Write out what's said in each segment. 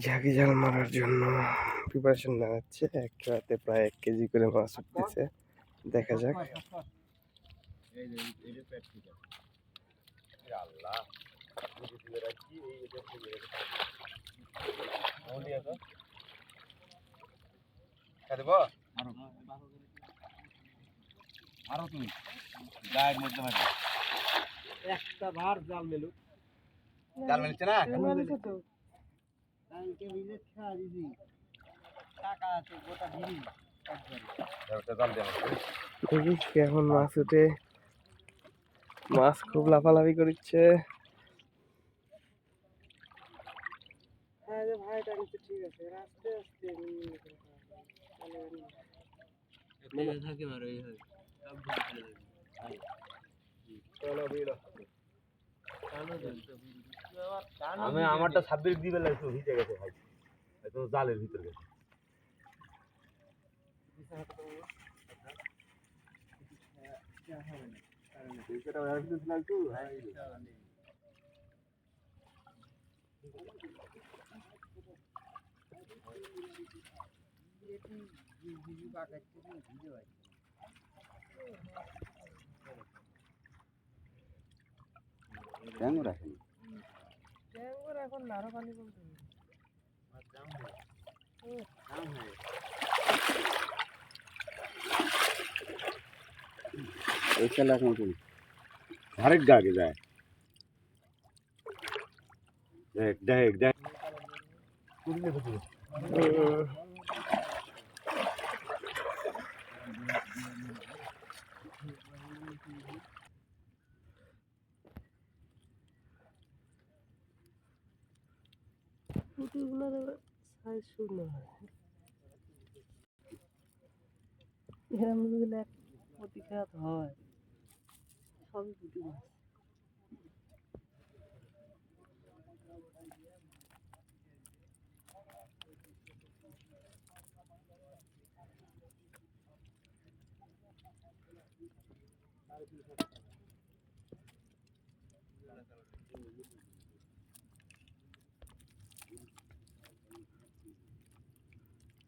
ঝাঁকি জাল মারার জন্য প্রিপারেশন নেওয়া হচ্ছে এক রাতে প্রায় এক কেজি করে মাছ উঠতেছে। দেখা যাক। আরও তুমি গায়ের মধ্যে মারি একটা ভার জাল মেলু জাল মেলছে না? কালকে ভিজে খেয়া দিছি। টাকা আছে গোটা ভিড়ি ওটা জাল দিয়ে আমাকে। দেখি কেমন মাছ উঠে মাছ খুব লাফালাফি করছে হ্যাঁ রে ভাইটা নিচে ঠিক আছে আস্তে আস্তে থাকে মারো এই হয়। সব ভুল ফেলে চলো দেন আমি আমারটা ছাব্বিশ দিবে লাগছে ভিজে গেছে ভাই। একদম জালের ভিতরে গেছে। এটা ওর ভিতরে ছিল একটু ট্যাঙ্গো রাখেন এখন নাড়া পানি বলতে এই খেলা এখন তুমি আরেক গাগে যায় দেখ দেখ দেখ পুঁটিগুলো সাইজ এরম যদি এক প্রতি হয় সবই পুঁটি মাছ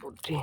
পুঁটি